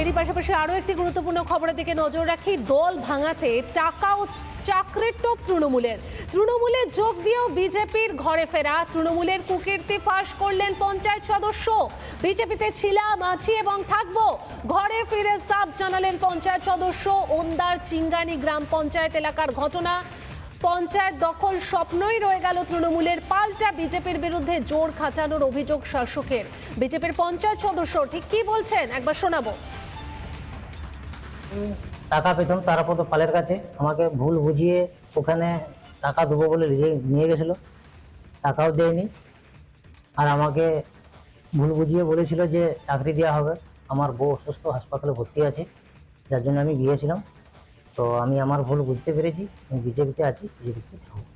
এরই পাশাপাশি আরও একটি গুরুত্বপূর্ণ খবরের দিকে নজর রাখি। দল ভাঙাতে টাকা ও চাকরির টোপ তৃণমূলের। তৃণমূলে যোগ দিয়েও বিজেপির ঘরে ফেরা। তৃণমূলের কুকীর্তি ফাঁস করলেন পঞ্চায়েত সদস্য। বিজেপিতে ছিলাম, আছি এবং থাকব। ঘরে ফিরে সাফ জানালেন পঞ্চায়েত সদস্য। ওন্দার চিঙ্গানি গ্রাম পঞ্চায়েত এলাকার ঘটনা। পঞ্চায়েত দখল স্বপ্নই রয়ে গেল তৃণমূলের পাল্টা বিজেপির বিরুদ্ধে জোর খাটানোর অভিযোগ শাসকের। বিজেপির পঞ্চায়েত সদস্য ঠিক কি বলছেন? একবার শোনাবো। টাকা পেতাম তারাপদ পালের কাছে। আমাকে ভুল বুঝিয়ে ওখানে টাকা দেবো বলে নিয়ে গেছিল। টাকাও দেয়নি। আর আমাকে ভুল বুঝিয়ে বলেছিল যে চাকরি দেওয়া হবে। আমার বউ অসুস্থ, হাসপাতালে ভর্তি আছে। যার জন্য আমি গিয়েছিলাম। তো আমি আমার ভুল বুঝতে পেরেছি। আমি বিজেপিতে আছি, বিজেপিতে থাকব।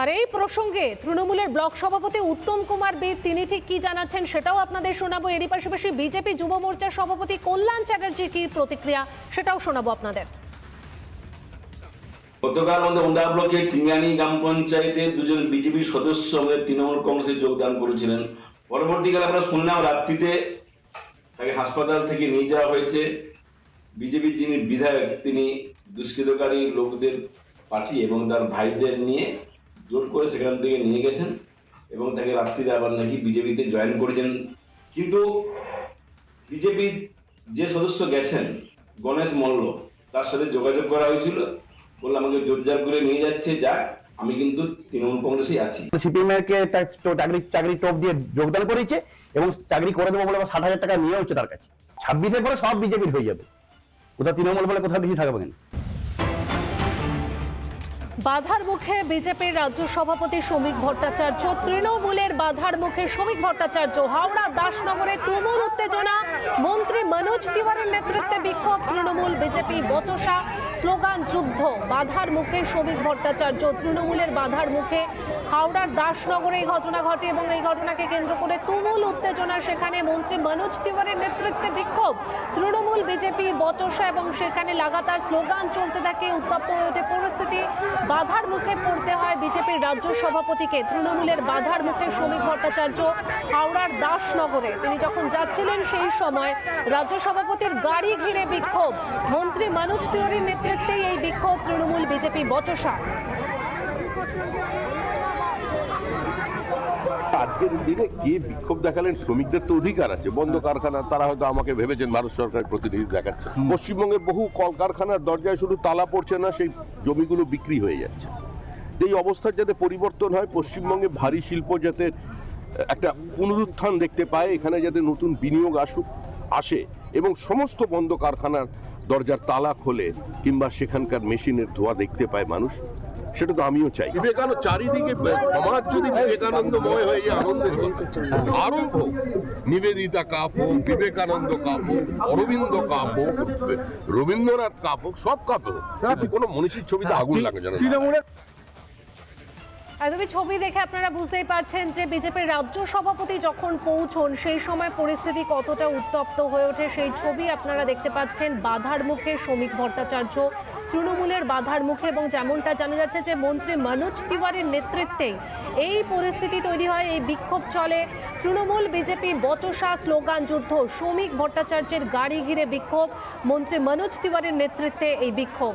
আর এই প্রসঙ্গে তৃণমূলের ব্লক সভাপতি উত্তম কুমার বীর, তিনি ঠিক কি জানাচ্ছেন সেটাও আপনাদের শোনাবো। এরই পাশাপাশি বিজেপি যুব মোর্চার সভাপতি কল্যাণ চ্যাটার্জি কি প্রতিক্রিয়া সেটাও শোনাবো আপনাদের। গতকাল আমাদের ওন্দা ব্লকের চিঙ্গানি গ্রাম পঞ্চায়েতে দুজন বিজেপি সদস্য আমাদের তৃণমূল কংগ্রেসে যোগদান করেছিলেন। পরবর্তীকালে আমরা শুনলাম রাত্রিতে তাকে হাসপাতাল থেকে নিয়ে যাওয়া হয়েছে। বিজেপির যিনি বিধায়ক, তিনি দুষ্কৃতকারী লোকদের পাঠিয়ে এবং তার ভাইদের নিয়ে জোর করে সেখান থেকে নিয়ে গেছেন এবং তাকে রাত্রিতে আবার নাকি বিজেপিতে জয়েন করেছেন। কিন্তু বিজেপির যে সদস্য গেছেন, গণেশ মল্ল, তার সাথে যোগাযোগ করা হয়েছিল। বলল, আমাকে জোরজার করে নিয়ে যাচ্ছে, যাক, আমি কিন্তু তৃণমূল কংগ্রেসেই আছি। সিপিএম এর কে চাকরি চাকরি টপ দিয়ে যোগদান করেছে এবং চাকরি করে দেবো বলে ষাট হাজার টাকা নিয়ে হচ্ছে তার কাছে। ছাব্বিশের পরে সব বিজেপির হয়ে যাবে। কোথাও তৃণমূল বলে কোথাও বেশি থাকবে কেন বাধার মুখে বিজেপির রাজ্য সভাপতি শ্রমিক ভট্টাচার্য, তৃণমূলের বাধার মুখে শ্রমিক ভট্টাচার্য, হাওড়া দাসনগরে তুমুল উত্তেজনা। মন্ত্রী মনোজ তিওয়ারের নেতৃত্বে বিক্ষোভ, তৃণমূল, বিজেপি, বতসা, স্লোগান যুদ্ধ। বাধার মুখে শ্রমিক ভট্টাচার্য, তৃণমূলের বাধার মুখে হাওড়ার দাসনগরে এই ঘটনা ঘটে এবং এই ঘটনাকে কেন্দ্র করে তুমুল উত্তেজনা। সেখানে মন্ত্রী মনোজ তিওয়ারের নেতৃত্বে বিক্ষোভ, তৃণমূল, বিজেপি বচসা এবং সেখানে লাগাতার স্লোগান চলতে থাকে, উত্তপ্ত হয়ে ওঠে পরিস্থিতি। বাধার মুখে পড়তে হয় বিজেপির রাজ্য সভাপতিকে। তৃণমূলের বাধার মুখে শ্রমিক ভট্টাচার্য হাওড়ার দাসনগরে। তিনি যখন যাচ্ছিলেন সেই সময় রাজ্য সভাপতির গাড়ি ঘিরে বিক্ষোভ। মন্ত্রী মানুষ তিওয়ারির নেতৃত্বেই এই বিক্ষোভ তৃণমূল বিজেপি বচসা। আজকের দিনে গিয়ে বিক্ষোভ দেখালেন? শ্রমিকদের তো অধিকার আছে। বন্ধ কারখানা তারা হয়তো আমাকে ভেবেছেন ভারত সরকারের প্রতিনিধি দেখাচ্ছে। পশ্চিমবঙ্গের বহু কলকারখানার দরজায় শুধু তালা পড়ছে না সেই জমিগুলো বিক্রি হয়ে যাচ্ছে। এই অবস্থার যাতে পরিবর্তন হয় পশ্চিমবঙ্গে ভারী শিল্প যাতে একটা পুনরুত্থান দেখতে পায় এখানে যাতে নতুন বিনিয়োগ আসুক আসে এবং সমস্ত বন্ধ কারখানার দরজার তালা খোলে কিংবা সেখানকার মেশিনের ধোয়া দেখতে পায় মানুষ সেটা তো আমিও চাই বিবেকানন্দ চারিদিকে সমাজ যদি বিবেকানন্দময় হয়ে যায় আনন্দের কথা। আরম্ভ নিবেদিতা কাপ হোক বিবেকানন্দ কাপ হোক অরবিন্দ কাপ হোক রবীন্দ্রনাথ কাপ হোক সব কাপ হোক কোনো মনীষীর ছবিতে আগুন লাগে জানো না। একদমই ছবি দেখে আপনারা বুঝতেই পারছেন যে বিজেপির রাজ্য সভাপতি যখন পৌঁছন, সেই সময় পরিস্থিতি কতটা উত্তপ্ত হয়ে ওঠে। সেই ছবি আপনারা দেখতে পাচ্ছেন বাধার মুখে শ্রমিক ভট্টাচার্য। তৃণমূলের বাধার মুখে এবং যেমনটা জানা যাচ্ছে যে মন্ত্রী মনোজ তিওয়ারির নেতৃত্বে এই পরিস্থিতি তৈরি হয়, এই বিক্ষোভ চলে। তৃণমূল, বিজেপি, বচসা, স্লোগান, যুদ্ধ, শ্রমিক ভট্টাচার্যের গাড়ি ঘিরে বিক্ষোভ। মন্ত্রী মনোজ তিওয়ারির নেতৃত্বে এই বিক্ষোভ।